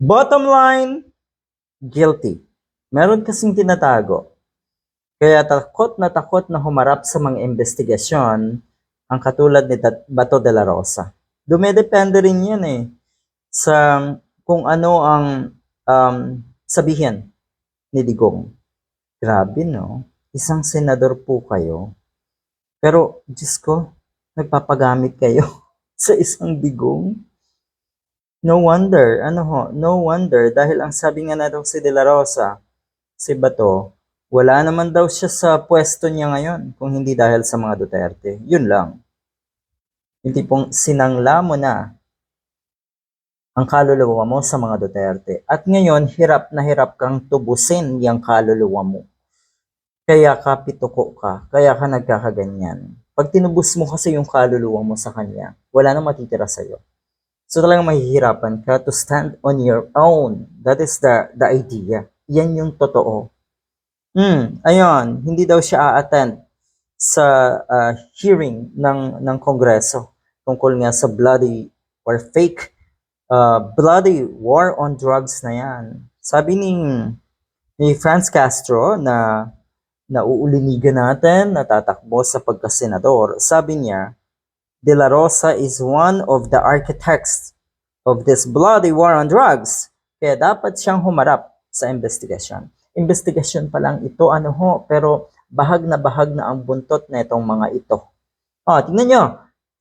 Bottom line, guilty. Meron kasing tinatago. Kaya takot na takot na humarap sa mga investigasyon ang katulad ni Bato de la Rosa. Dumedepende rin yan eh sa kung ano ang um, sabihin ni Digong. Grabe no, isang senador po kayo. Pero, Diyos ko, nagpapagamit kayo sa isang digong. No wonder, ano ho, no wonder, dahil ang sabi nga na daw si De La Rosa, si Bato, wala naman daw siya sa pwesto niya ngayon, kung hindi dahil sa mga Duterte. Yun lang. Yung tipong sinangla mo na ang kaluluwa mo sa mga Duterte. At ngayon, hirap na hirap kang tubusin yung kaluluwa mo. Kaya ka pituko ka, kaya ka nagkakaganyan. Pag tinubos mo kasi yung kaluluwa mo sa kanya, wala nang matitira sa'yo. So talagang mahihirapan ka to stand on your own. That is the, the idea. Yan yung totoo. Hmm, ayun, hindi daw siya a-attend sa uh, hearing ng ng Kongreso tungkol nga sa bloody or fake uh, bloody war on drugs na yan. Sabi ni ni Franz Castro na nauulinigan natin, natatakbo sa pagkasenador, sabi niya, De La Rosa is one of the architects of this bloody war on drugs. Kaya dapat siyang humarap sa investigasyon. Investigasyon pa lang ito, ano ho, pero bahag na bahag na ang buntot na itong mga ito. O, tingnan nyo.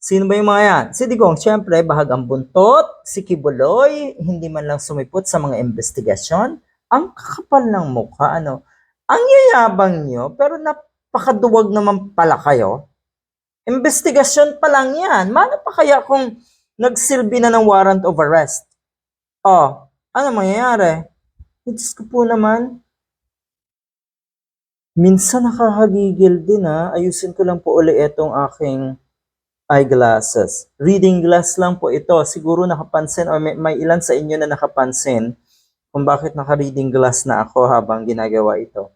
Sino ba yung mga yan? Si Digong, syempre, bahag ang buntot. Si Kibuloy, hindi man lang sumipot sa mga investigasyon. Ang kakapal ng mukha, ano. Ang yayabang nyo, pero napakaduwag naman pala kayo. Investigasyon pa lang yan. Mano pa kaya kung nagsilbi na ng warrant of arrest? Oh, ano mangyayari? Diyos ko po naman. Minsan nakakagigil din ha. Ayusin ko lang po uli itong aking eyeglasses. Reading glass lang po ito. Siguro nakapansin or may, may ilan sa inyo na nakapansin kung bakit naka-reading glass na ako habang ginagawa ito.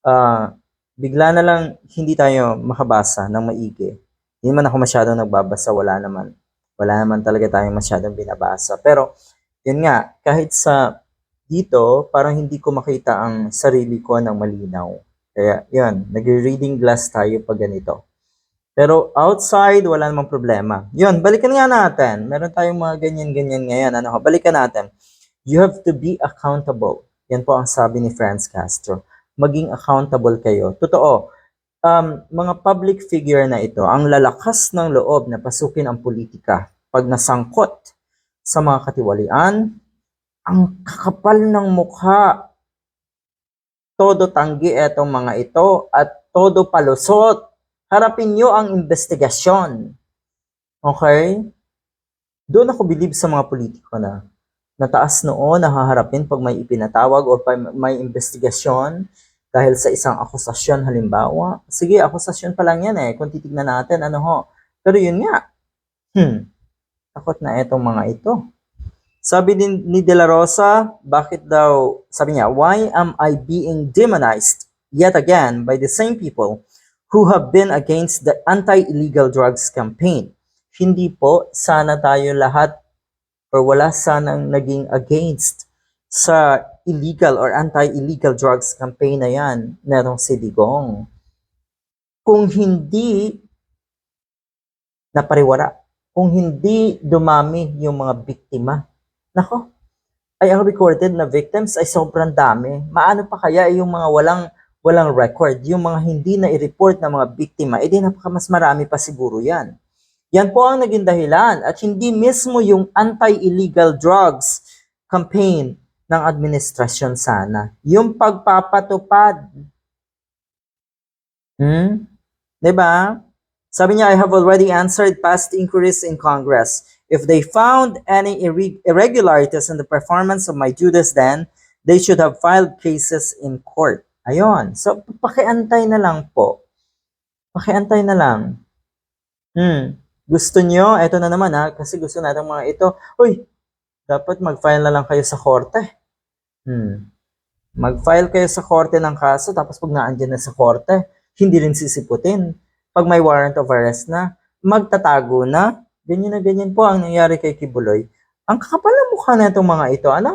Ah, bigla na lang hindi tayo makabasa ng maigi. Hindi man ako masyadong nagbabasa, wala naman. Wala naman talaga tayong masyadong binabasa. Pero, yun nga, kahit sa dito, parang hindi ko makita ang sarili ko ng malinaw. Kaya, yun, nagre-reading glass tayo pag ganito. Pero outside, wala namang problema. Yun, balikan nga natin. Meron tayong mga ganyan-ganyan ngayon. Ano, balikan natin. You have to be accountable. Yan po ang sabi ni Franz Castro. Maging accountable kayo. Totoo, um, mga public figure na ito, ang lalakas ng loob na pasukin ang politika pag nasangkot sa mga katiwalian, ang kakapal ng mukha. Todo tanggi etong mga ito at todo palusot. Harapin nyo ang investigasyon. Okay? Doon ako believe sa mga politiko na nataas noon na haharapin pag may ipinatawag o may investigasyon dahil sa isang akusasyon halimbawa. Sige, akusasyon pa lang yan eh. Kung titignan natin, ano ho. Pero yun nga, hmm, takot na itong mga ito. Sabi din ni De La Rosa, bakit daw, sabi niya, why am I being demonized yet again by the same people who have been against the anti-illegal drugs campaign? Hindi po, sana tayo lahat or wala sanang naging against sa illegal or anti-illegal drugs campaign na yan, netong si Digong. Kung hindi napariwara, kung hindi dumami yung mga biktima, nako, ay ang recorded na victims ay sobrang dami. Maano pa kaya yung mga walang walang record, yung mga hindi na i-report na mga biktima, edi napaka mas marami pa siguro yan. Yan po ang naging dahilan at hindi mismo yung anti-illegal drugs campaign ng administrasyon sana. Yung pagpapatupad. Hmm? ba? Sabi niya, I have already answered past inquiries in Congress. If they found any irre- irregularities in the performance of my duties then, they should have filed cases in court. Ayon. So, pakiantay na lang po. Pakiantay na lang. Hmm. Gusto nyo, eto na naman ha, kasi gusto natin mga ito, uy, dapat mag-file na lang kayo sa korte. Hmm. Mag-file kayo sa korte ng kaso, tapos pag naandyan na sa korte, hindi rin sisiputin. Pag may warrant of arrest na, magtatago na. Ganyan na ganyan po ang nangyari kay Kibuloy. Ang kakapal ng mukha na itong mga ito. Ano,